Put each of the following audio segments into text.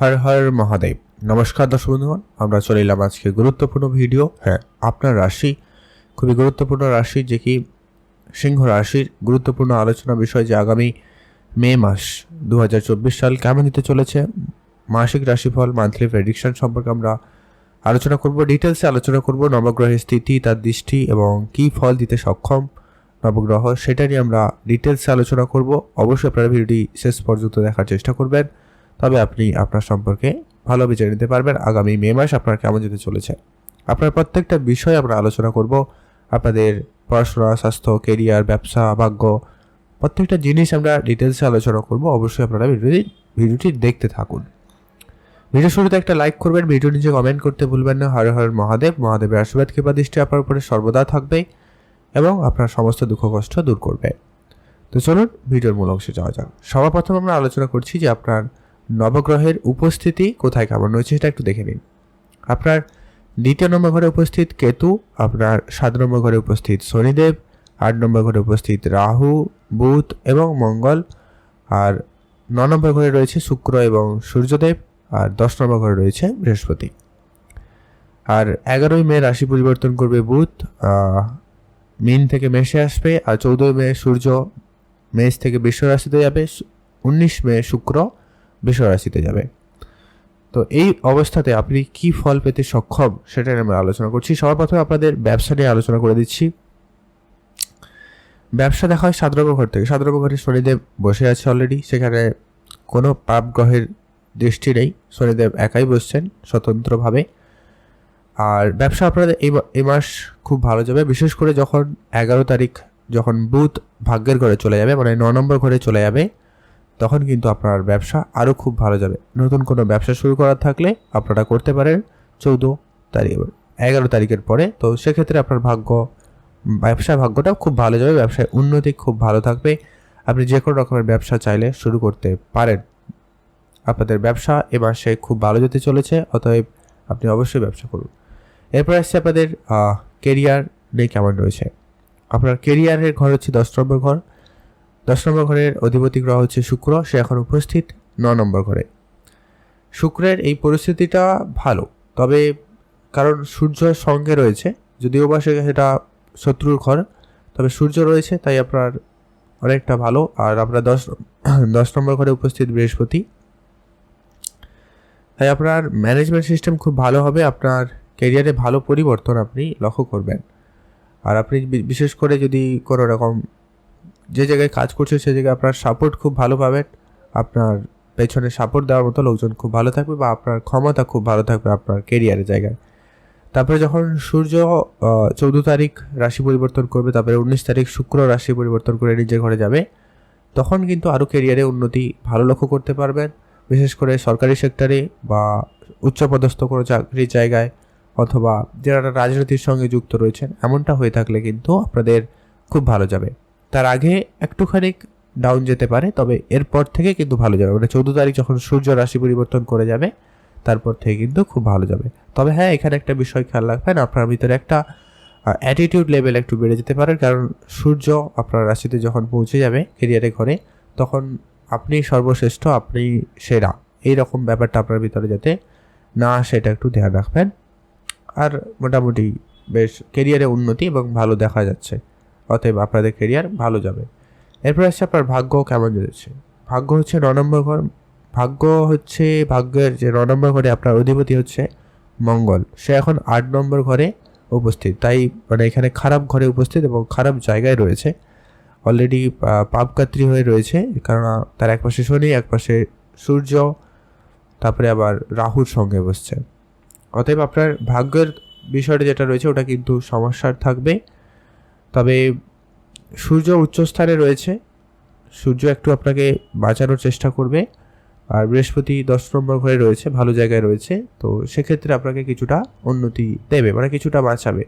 হর হর মহাদেব। নমস্কার দর্শক বন্ধুগণ, আমরা চলে এলাম আজকে গুরুত্বপূর্ণ ভিডিও। হ্যাঁ আপনার রাশি, খুবই গুরুত্বপূর্ণ রাশি, যে কি সিংহ রাশির গুরুত্বপূর্ণ আলোচনা বিষয় যে আগামী মে মাস দু হাজার চব্বিশ সাল কেমন দিতে চলেছে, মাসিক রাশিফল মান্থলি প্রেডিকশন সম্পর্কে আমরা আলোচনা করব ডিটেলসে আলোচনা করব, নবগ্রহের স্থিতি, তার দৃষ্টি এবং কী ফল দিতে সক্ষম নবগ্রহ, সেটা নিয়ে আমরা ডিটেলসে আলোচনা করব। অবশ্যই আপনারা ভিডিওটি শেষ পর্যন্ত দেখার চেষ্টা করবেন। তবে আপনি আপনার সম্পর্কে ভালো বিচার নিতে পারবেন। আগামী মে মাস আপনার কেমন যেতে চলেছে? আপনার প্রত্যেকটা বিষয় আমরা আলোচনা করব। আপনাদের পড়াশোনা, স্বাস্থ্য কেরিয়ার ব্যবসা, ভাগ্য, প্রত্যেকটা জিনিস আমরা ডিটেলসে আলোচনা করব। অবশ্যই আপনারা ভিডিওটি ভিডিওটি দেখতে থাকুন। ভিডিও শুরুতে একটা লাইক করবেন ভিডিও নিচে কমেন্ট করতে ভুলবেন না। হর হর মহাদেব, মহাদেবের আশীর্বাদ, কৃপা, দৃষ্টি আপনার উপরে সর্বদা থাকবে এবং আপনার সমস্ত দুঃখ, কষ্ট দূর করবে। তো চলুন, ভিডিওর মূল অংশে যাওয়া যাক। সবার প্রথম আমরা আলোচনা করছি যে আপনার নবগ্রহের উপস্থিতি কোথায় কেমন রয়েছে সেটা একটু দেখে নিন। আপনার দ্বিতীয় নম্বর ঘরে উপস্থিত কেতু, আপনার সাত নম্বর ঘরে উপস্থিত শনিদেব, আট নম্বর ঘরে উপস্থিত রাহু, বুধ এবং মঙ্গল, আর ন নম্বর ঘরে রয়েছে শুক্র এবং সূর্যদেব, আর দশ নম্বর ঘরে রয়েছে বৃহস্পতি। আর এগারোই মে রাশি পরিবর্তন করবে বুধ মিন থেকে মেষে আসবে, আর চৌদ্দই মে সূর্য, মেষ থেকে বৃষ রাশিতে যাবে উনিশ মে শুক্র রাশিতে যাবে। তো এই অবস্থাতে আপনি কি ফল পেতে সক্ষম সেটা আমরা আলোচনা করছি। সবার প্রথমে আপনাদের ব্যবসা নিয়ে আলোচনা করে দিচ্ছি। ব্যবসা দেখা হয় সাত ঘর থেকে। নম্বর ঘরে শনিদেব বসে আছে অলরেডি সেখানে কোনো পাপ গ্রহের দৃষ্টি নেই। শনিদেব একাই বসছেন স্বতন্ত্রভাবে। আর ব্যবসা আপনাদের এই এই মাস খুব ভালো যাবে। বিশেষ করে যখন এগারো তারিখ, যখন বুধ ভাগ্যের ঘরে চলে যাবে মানে ন নম্বর ঘরে চলে যাবে তখন কিন্তু আপনার ব্যবসা আরও খুব ভালো যাবে। নতুন কোনো ব্যবসা শুরু করার থাকলে আপনারা করতে পারেন। চৌদ্দ তারিখ এগারো তারিখের পরে। তো সেক্ষেত্রে আপনার ভাগ্য, ব্যবসা ভাগ্যটা খুব ভালো যাবে, ব্যবসায় উন্নতি খুব ভালো থাকবে। আপনি যে কোনো রকমের ব্যবসা চাইলে শুরু করতে পারেন। আপনাদের ব্যবসা এ মাসে খুব ভালো যেতে চলেছে, অতএব আপনি অবশ্যই ব্যবসা করুন। এরপর আসছে আপনাদের কেরিয়ার নিয়ে কেমন রয়েছে? আপনার কেরিয়ারের ঘর হচ্ছে দশ নম্বর ঘর। দশ নম্বর ঘরের অধিপতি গ্রহ হচ্ছে শুক্র, সে এখন উপস্থিত ন নম্বর ঘরে। শুক্রের এই পরিস্থিতিটা ভালো, তবে কারণ সূর্য সঙ্গে রয়েছে, যদিও বা সেটা শত্রুর ঘর, তবে সূর্য রয়েছে, তাই আপনার অনেকটা ভালো। আর আপনার দশ দশ নম্বর ঘরে উপস্থিত বৃহস্পতি। তাই আপনার ম্যানেজমেন্ট সিস্টেম খুব ভালো হবে, আপনার ক্যারিয়ারে ভালো পরিবর্তন আপনি লক্ষ্য করবেন। আর আপনি বিশেষ করে যদি কোনো রকম যে জায়গায় কাজ করছে, সে জায়গায় আপনার সাপোর্ট খুব ভালো পাবেন। আপনার পেছনে সাপোর্ট দেওয়ার মতো লোকজন খুব ভালো থাকবে বা আপনার ক্ষমতা খুব ভালো থাকবে আপনার কেরিয়ারের জায়গায়। তারপরে যখন সূর্য চৌদ্দ তারিখ রাশি পরিবর্তন করবে, তারপরে উনিশ তারিখ শুক্র রাশি পরিবর্তন করে নিজের ঘরে যাবে, তখন কিন্তু আরও কেরিয়ারে উন্নতি ভালো লক্ষ্য করতে পারবেন। বিশেষ করে সরকারি সেক্টরে বা উচ্চপদস্থ কোনো চাকরির জায়গায় অথবা যারা রাজনীতির সঙ্গে যুক্ত রয়েছেন, এমনটা হয়ে থাকলে কিন্তু আপনাদের খুব ভালো যাবে। তার আগে একটুখানি ডাউন যেতে পারে, তবে এরপর থেকে কিন্তু ভালো যাবে। মানে চৌদ্দ তারিখ যখন সূর্য রাশি পরিবর্তন করে যাবে, তারপর থেকে কিন্তু খুব ভালো যাবে। তবে হ্যাঁ এখানে একটা বিষয় খেয়াল রাখবেন, আপনার ভিতরে একটা অ্যাটিটিউড লেভেল একটু বেড়ে যেতে পারে। কারণ সূর্য আপনার রাশিতে যখন পৌঁছে যাবে কেরিয়ারে ঘরে, তখন আপনি সর্বশ্রেষ্ঠ, আপনি সেরা। এই রকম ব্যাপারটা আপনার ভিতরে যাতে না আসে, এটা একটু ধ্যান রাখবেন। আর মোটামুটি বেশ কেরিয়ারে উন্নতি এবং ভালো দেখা যাচ্ছে। অতএব আপনাদের কেরিয়ার ভালো যাবে। এরপর আসছে আপনার ভাগ্য কেমন যাচ্ছে ভাগ্য হচ্ছে ন নম্বর ঘর, ভাগ্য হচ্ছে, ভাগ্যের যে ন নম্বর ঘরে আপনার অধিপতি হচ্ছে মঙ্গল। সে এখন আট নম্বর ঘরে উপস্থিত। তাই মানে এখানে খারাপ ঘরে উপস্থিত এবং খারাপ জায়গায় রয়েছে। অলরেডি পাপকাত্রী হয়ে রয়েছে, কারণ তার এক পাশে শনি এক পাশে সূর্য, তারপরে আবার রাহুর সঙ্গে বসছে। অতএব আপনার ভাগ্যের বিষয়টা যেটা রয়েছে, ওটা কিন্তু সমস্যার থাকবে। তবে সূর্য উচ্চস্থানে রয়েছে। সূর্য একটু আপনাকে বাঁচানোর চেষ্টা করবে। আর বৃহস্পতি দশ নম্বর ঘরে রয়েছে, ভালো জায়গায় রয়েছে। তো সেক্ষেত্রে আপনাকে কিছুটা উন্নতি দেবে মানে কিছুটা বাঁচাবে।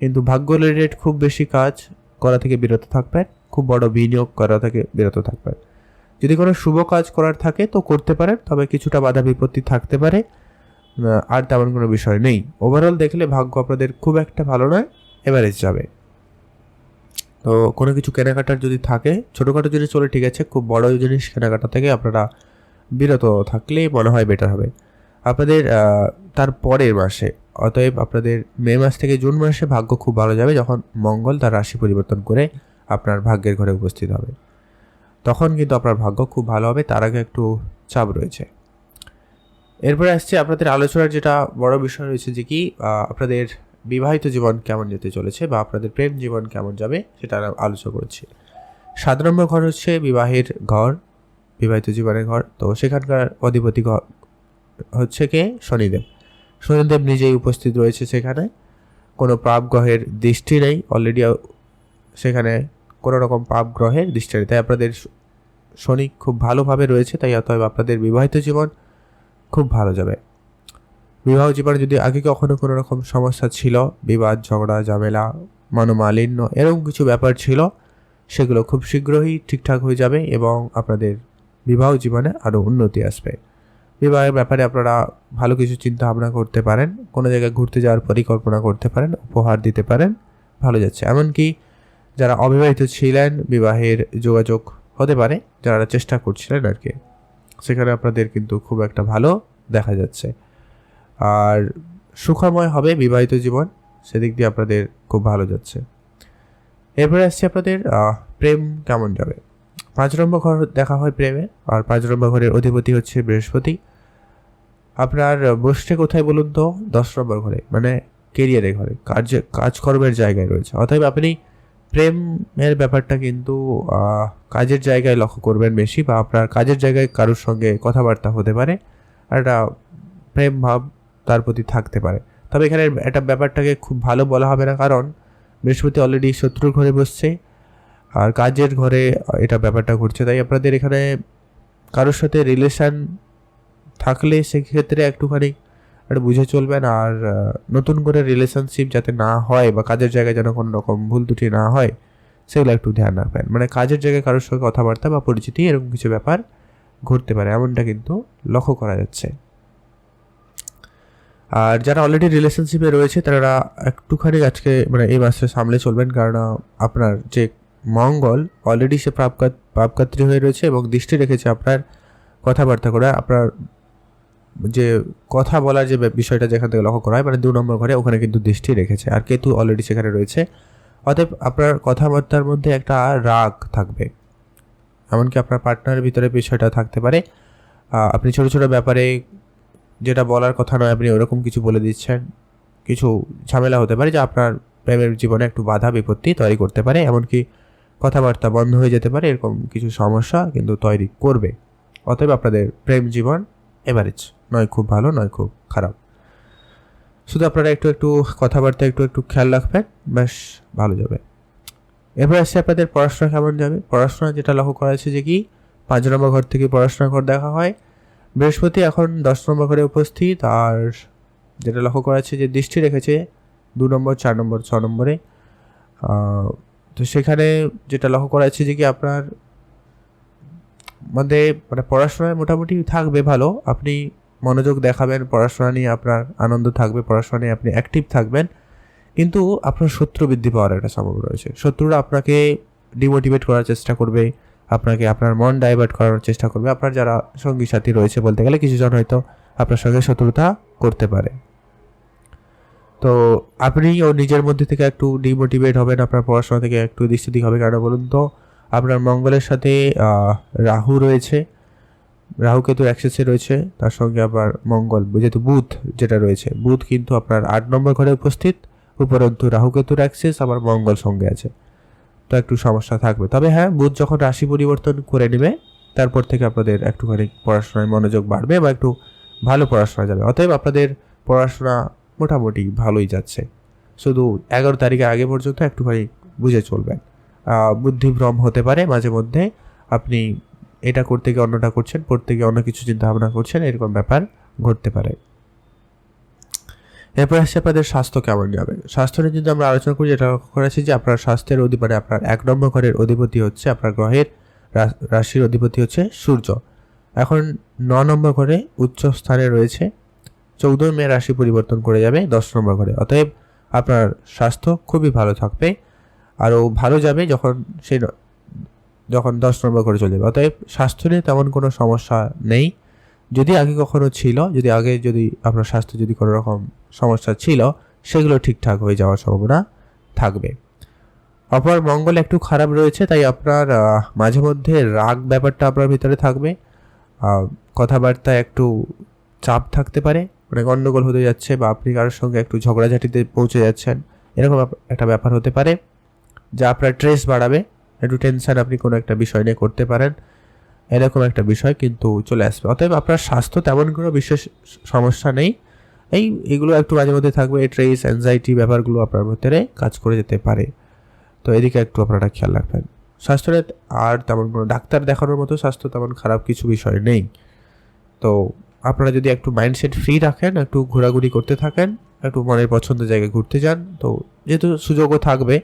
কিন্তু ভাগ্য রিলেটেড খুব বেশি কাজ করা থেকে বিরত থাকবেন খুব বড় বিনিয়োগ করা থেকে বিরত থাকবেন যদি কোনো শুভ কাজ করার থাকে তো করতে পারেন, তবে কিছুটা বাধা বিপত্তি থাকতে পারে। আর তেমন কোনো বিষয় নেই। ওভারঅল দেখলে ভাগ্য আপনাদের খুব একটা ভালো নয় এভারেজ যাবে। তো কোনো কিছু কেনাকাটার যদি থাকে, ছোটোখাটো জিনিস চলে ঠিক আছে, খুব বড় জিনিস কেনাকাটা থেকে আপনারা বিরত থাকলে মনে হয় বেটার হবে। আপনাদের তার পরের মাসে, অতএব আপনাদের মে মাস থেকে জুন মাসে ভাগ্য খুব ভালো যাবে যখন মঙ্গল তার রাশি পরিবর্তন করে আপনার ভাগ্যের ঘরে উপস্থিত হবে। তখন কিন্তু আপনার ভাগ্য খুব ভালো হবে, তার আগে একটু চাপ রয়েছে। এরপরে আসছে আপনাদের আলোচনার যেটা বড় বিষয় রয়েছে যে কি আপনাদের বিবাহিত জীবন কেমন যেতে চলেছে বা আপনাদের প্রেম জীবন কেমন যাবে, সেটা আলোচনা করছি। সাত নম্বর ঘর হচ্ছে বিবাহের ঘর, বিবাহিত জীবনের ঘর। তো সেখানকার অধিপতি ঘর হচ্ছে কে? শনিদেব। শনিদেব নিজেই উপস্থিত রয়েছে সেখানে। কোনো পাপ গ্রহের দৃষ্টি নেই। অলরেডি সেখানে কোনো রকম পাপ গ্রহের দৃষ্টি নেই। তাই আপনাদের শনি খুব ভালোভাবে রয়েছে, তাই অতএব আপনাদের বিবাহিত জীবন খুব ভালো যাবে। বিবাহ জীবনে যদি আগে কখনো কোনো রকম সমস্যা ছিল, বিবাদ, ঝগড়া, ঝামেলা, মনোমালিন্য এরকম কিছু ব্যাপার ছিল, সেগুলো খুব শীঘ্রই ঠিকঠাক হয়ে যাবে এবং আপনাদের বিবাহ জীবনে আরও উন্নতি আসবে। বিবাহের ব্যাপারে আপনারা ভালো কিছু চিন্তা ভাবনা করতে পারেন, কোনো জায়গায় ঘুরতে যাওয়ার পরিকল্পনা করতে পারেন, উপহার দিতে পারেন, ভালো যাচ্ছে। এমনকি যারা অবিবাহিত ছিলেন, বিবাহের যোগাযোগ হতে পারে, যারা চেষ্টা করছিলেন আর কি, সেখানে আপনাদের কিন্তু খুব একটা ভালো দেখা যাচ্ছে। আর সুখময় হবে বিবাহিত জীবন, সেদিক দিয়ে আপনাদের খুব ভালো যাচ্ছে। এরপরে আসছে আপনাদের প্রেম কেমন যাবে? পাঁচ নম্বর ঘর দেখা হয় প্রেমে, আর পাঁচ নম্বর ঘরের অধিপতি হচ্ছে বৃহস্পতি। আপনার বসছে কোথায় বলুন তো? দশ নম্বর ঘরে মানে কেরিয়ারের ঘরে কার্য কাজকর্মের জায়গায় রয়েছে। অতএব আপনি প্রেমের ব্যাপারটা কিন্তু কাজের জায়গায় লক্ষ্য করবেন বেশি, বা আপনার কাজের জায়গায় কারোর সঙ্গে কথাবার্তা হতে পারে। আর একটা প্রেম ভাব তার প্রতি থাকতে পারে। তবে এখানে একটা ব্যাপারটাকে খুব ভালো বলা হবে না, কারণ বৃহস্পতি অলরেডি শত্রুর ঘরে বসছে আর কাজের ঘরে এটা ব্যাপারটা ঘটছে। তাই আপনাদের এখানে কারোর সাথে রিলেশান থাকলে সেক্ষেত্রে একটুখানি একটু বুঝে চলবেন আর নতুন করে রিলেশনশিপ যাতে না হয় বা কাজের জায়গায় যেন কোনো রকম ভুল ত্রুটি না হয়, সেগুলো একটু ধ্যান রাখবেন। মানে কাজের জায়গায় কারোর সঙ্গে কথাবার্তা বা পরিচিতি এরকম কিছু ব্যাপার ঘটতে পারে, এমনটা কিন্তু লক্ষ্য করা যাচ্ছে। আর যারা অলরেডি রিলেশনশিপে রয়েছে, তারা একটুখানি আজকে মানে এই মাসে সামলে চলবেন। কারণ আপনার যে মঙ্গল অলরেডি সে প্রাপকাত প্রাপকাত্রী হয়ে রয়েছে এবং দৃষ্টি রেখেছে আপনার কথাবার্তা করা। আপনার যে কথা বলার যে বিষয়টা যেখান থেকে লক্ষ্য করা হয় মানে দু নম্বর ঘরে ওখানে কিন্তু দৃষ্টি রেখেছে। আর কেতু অলরেডি সেখানে রয়েছে। অতএব আপনার কথাবার্তার মধ্যে একটা রাগ থাকবে। এমনকি আপনার পার্টনারের ভিতরে বিষয়টা থাকতে পারে। আপনি ছোটো ছোটো ব্যাপারে যেটা বলার কথা নয়, আপনি ওরকম কিছু বলে দিচ্ছেন। কিছু ঝামেলা হতে পারে যা আপনার প্রেমের জীবনে একটু বাধা, বিপত্তি তৈরি করতে পারে, এমনকি কথাবার্তা বন্ধ হয়ে যেতে পারে, এরকম কিছু সমস্যা কিন্তু তৈরি করবে। অতএব আপনাদের প্রেম জীবন এভারেজ নয় খুব ভালো, নয় খুব খারাপ। শুধু আপনারা একটু একটু কথাবার্তা, একটু একটু খেয়াল রাখবেন বেশ ভালো যাবে। এরপর আসছে আপনাদের পড়াশোনা কেমন যাবে? পড়াশোনা যেটা লক্ষ্য করা আছে যে কি, পাঁচ নম্বর ঘর থেকে পড়াশোনা ঘর দেখা হয়। বৃহস্পতি এখন দশ নম্বর ঘরে উপস্থিত, আর যেটা লক্ষ্য করা আছে যে দৃষ্টি রেখেছে দু নম্বর, চার নম্বর, ছ নম্বরে। তো সেখানে যেটা লক্ষ্য করা আছে যে কি আপনার মধ্যে মানে পড়াশোনায় মোটামুটি থাকবে ভালো। আপনি মনোযোগ দেখাবেন, পড়াশোনা নিয়ে আপনার আনন্দ থাকবে, পড়াশোনা নিয়ে আপনি অ্যাক্টিভ থাকবেন। কিন্তু আপনার শত্রু বৃদ্ধি পাওয়ার একটা সম্ভব রয়েছে। শত্রুরা আপনাকে ডিমোটিভেট করার চেষ্টা করবে। আপনাকে আপনার মন ডাইভার্ট করার চেষ্টা করবে। আপনার যারা সঙ্গী সাথী রয়েছে বলতে গেলে কিছুজন হয়তো আপনার সঙ্গে শত্রুতা করতে পারে। তো আপনি ও নিজের মধ্যে থেকে একটু ডিমোটিভেট হবেন, আপনার পড়াশোনা থেকে একটু দৃষ্টি হবে। কেন বলুন তো, আপনার মঙ্গলের সাথে রাহু রয়েছে। রাহু কেতু অ্যাক্সেসে রয়েছে, তার সঙ্গে আবার মঙ্গল, যেহেতু বুধ যেটা রয়েছে। বুধ কিন্তু আপনার আট নম্বর ঘরে উপস্থিত, উপরন্তু রাহু কেতুর অ্যাক্সেস আবার মঙ্গল সঙ্গে আছে। তো একটু সমস্যা থাকবে। তবে হ্যাঁ বুধ যখন রাশি পরিবর্তন করে নেবে, তারপর থেকে আপনাদের একটুখানি পড়াশোনায় মনোযোগ বাড়বে বা একটু ভালো পড়াশোনা যাবে। অতএব আপনাদের পড়াশোনা মোটামুটি ভালোই যাচ্ছে। শুধু এগারো তারিখের আগে পর্যন্ত একটুখানি বুঝে চলবেন। বুদ্ধিভ্রম হতে পারে, মাঝে মধ্যে আপনি এটা করতে গিয়ে অন্যটা করছেন, পড়তে গিয়ে অন্য কিছু চিন্তা ভাবনা করছেন, এরকম ব্যাপার ঘটতে পারে। এরপর আসছে আপনাদের স্বাস্থ্য কেমন যাবে? স্বাস্থ্য নিয়ে যদি আমরা আলোচনা করি, যেটা লক্ষ্য করেছি যে আপনার স্বাস্থ্যের অধি মানে আপনার এক নম্বর ঘরের অধিপতি হচ্ছে আপনার গ্রহের রাশির অধিপতি হচ্ছে সূর্য। এখন ন নম্বর ঘরে উচ্চ স্থানে রয়েছে চৌদ্দ মে রাশি পরিবর্তন করে যাবে দশ নম্বর ঘরে। অতএব আপনার স্বাস্থ্য খুবই ভালো থাকবে, আরও ভালো যাবে যখন সেই যখন দশ নম্বর ঘরে চলে যাবে। অতএব স্বাস্থ্য নিয়ে তেমন কোনো সমস্যা নেই। যদি আগে কখনো ছিল, যদি আগে যদি আপনার স্বাস্থ্য যদি কোনো রকম সমস্যা ছিল, সেগুলো ঠিকঠাক হয়ে যাওয়ার সম্ভাবনা থাকবে। অপর মঙ্গল একটু খারাপ রয়েছে, তাই আপনার মাঝে মধ্যে রাগ ব্যাপারটা আপনার ভিতরে থাকবে। কথাবার্তা একটু চাপ থাকতে পারে মানে গণ্ডগোল হতে যাচ্ছে বা আপনি কারোর সঙ্গে একটু ঝগড়াঝাটিতে পৌঁছে যাচ্ছেন, এরকম একটা ব্যাপার হতে পারে, যা আপনার স্ট্রেস বাড়াবে, একটু টেনশন আপনি কোনো একটা বিষয় নিয়ে করতে পারেন, এরকম একটা বিষয় কিন্তু চলে আসবে। অতএব আপনার স্বাস্থ্য তেমন কোনো বিশেষ সমস্যা নেই। এই এগুলো একটু মাঝে মধ্যে থাকবে ট্রেস অ্যাংজাইটি ব্যাপারগুলো আপনার ভিতরে কাজ করে যেতে পারে। তো এদিকে একটু আপনারা খেয়াল রাখবেন। স্বাস্থ্যের আর তেমন কোনো ডাক্তার দেখানোর মতো স্বাস্থ্য তেমন খারাপ কিছু বিষয় নেই। তো আপনারা যদি একটু মাইন্ডসেট ফ্রি রাখেন, একটু ঘোরাঘুরি করতে থাকেন, একটু মনের পছন্দের জায়গায় ঘুরতে যান, তো যেহেতু সুযোগও থাকবে,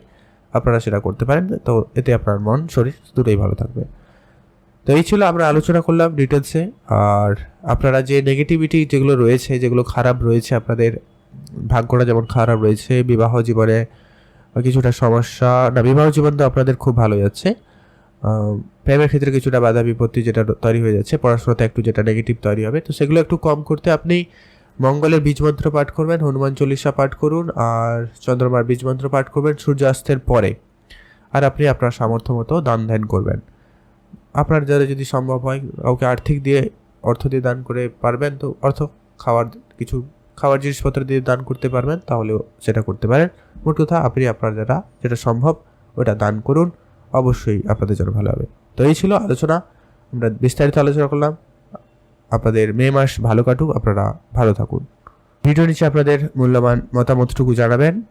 আপনারা সেটা করতে পারেন। তো এতে আপনার মন, শরীর দুটোই ভালো থাকবে। তো এই ছিল আমরা আলোচনা করলাম ডিটেলসে আর আপনারা যে নেগেটিভিটি যেগুলো রয়েছে, যেগুলো খারাপ রয়েছে, আপনাদের ভাগ্যটা যেমন খারাপ রয়েছে, বিবাহ জীবনে কিছুটা সমস্যা, না, বিবাহ জীবন তো আপনাদের খুব ভালো যাচ্ছে। প্রেমের ক্ষেত্রে কিছুটা বাধা বিপত্তি যেটা তৈরি হয়ে যাচ্ছে, পড়াশোনাতে একটু যেটা নেগেটিভ তৈরি হবে। তো সেগুলো একটু কম করতে আপনি মঙ্গলের বীজ মন্ত্র পাঠ করবেন, হনুমান চল্লিশা পাঠ করুন, আর চন্দ্রমার বীজ মন্ত্র পাঠ করবেন সূর্যাস্তের পরে। আর আপনি আপনার সামর্থ্য মতো দান ধ্যান করবেন। আপনার যারা যদি সম্ভব হয়, কাউকে আর্থিক দিয়ে অর্থ দিয়ে দান করে পারবেন, তো অর্থ খাওয়ার কিছু খাওয়ার জিনিসপত্র দিয়ে দান করতে পারবেন, তাহলেও সেটা করতে পারেন। মোট কথা, আপনি আপনার যারা যেটা সম্ভব, ওটা দান করুন। অবশ্যই আপনাদের জন্য ভালো হবে। তো এই ছিল আলোচনা। আমরা বিস্তারিত আলোচনা করলাম। আপনাদের মে মাস ভালো কাটুক, আপনারা ভালো থাকুন। ভিডিও নিচে আপনাদের মূল্যবান মতামতটুকু জানাবেন।